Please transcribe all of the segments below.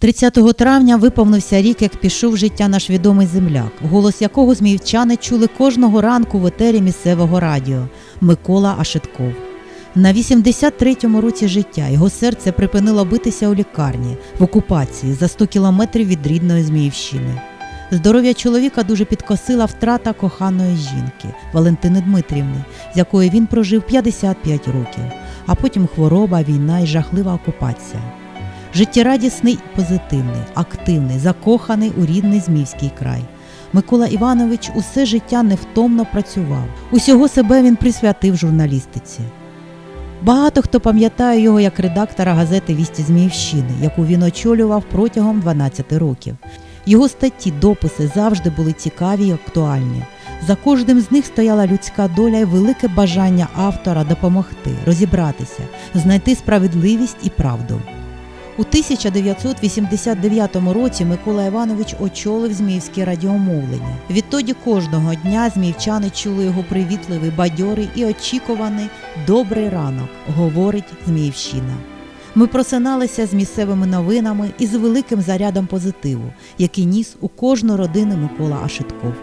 30 травня виповнився рік, як пішов життя наш відомий земляк, голос якого зміївчани чули кожного ранку в етері місцевого радіо Микола Ашитков. На 83-му році життя його серце припинило битися у лікарні в окупації за 100 кілометрів від рідної Зміївщини. Здоров'я чоловіка дуже підкосила втрата коханої жінки Валентини Дмитрівни, з якою він прожив 55 років, а потім хвороба, війна і жахлива окупація. Життєрадісний позитивний, активний, закоханий у рідний Змівський край. Микола Іванович усе життя невтомно працював. Усього себе він присвятив журналістиці. Багато хто пам'ятає його як редактора газети Вісті Зміївщини, яку він очолював протягом 12 років. Його статті, дописи завжди були цікаві й актуальні. За кожним з них стояла людська доля і велике бажання автора допомогти, розібратися, знайти справедливість і правду. У 1989 році Микола Іванович очолив Зміївське радіомовлення. Відтоді кожного дня зміївчани чули його привітливий, бадьорий і очікуваний добрий ранок, говорить Зміївщина. Ми просиналися з місцевими новинами і з великим зарядом позитиву, який ніс у кожну родину Микола Ашитков.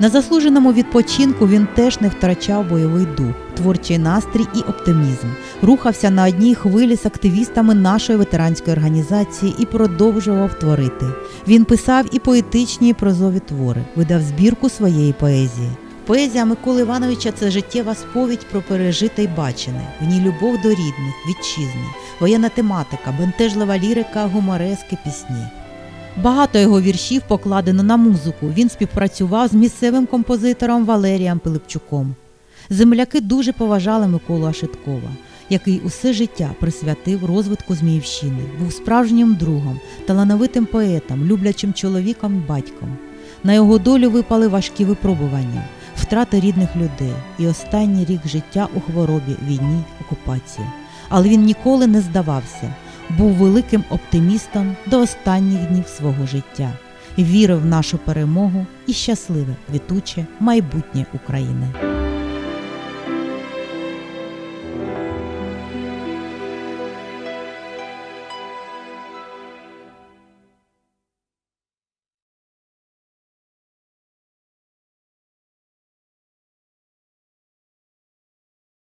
На заслуженому відпочинку він теж не втрачав бойовий дух, творчий настрій і оптимізм. Рухався на одній хвилі з активістами нашої ветеранської організації і продовжував творити. Він писав і поетичні, і прозові твори, видав збірку своєї поезії. Поезія Миколи Івановича це життєва сповідь про пережите й бачене, в ній любов до рідних, вітчизни, воєнна тематика, бентежлива лірика, гуморески, пісні. Багато його віршів покладено на музику. Він співпрацював з місцевим композитором Валерієм Пилипчуком. Земляки дуже поважали Миколу Ашиткова, який усе життя присвятив розвитку Зміївщини, був справжнім другом, талановитим поетом, люблячим чоловіком і батьком. На його долю випали важкі випробування, втрати рідних людей і останній рік життя у хворобі, війні, окупації. Але він ніколи не здавався був великим оптимістом до останніх днів свого життя, вірив в нашу перемогу і щасливе, квітуче майбутнє України.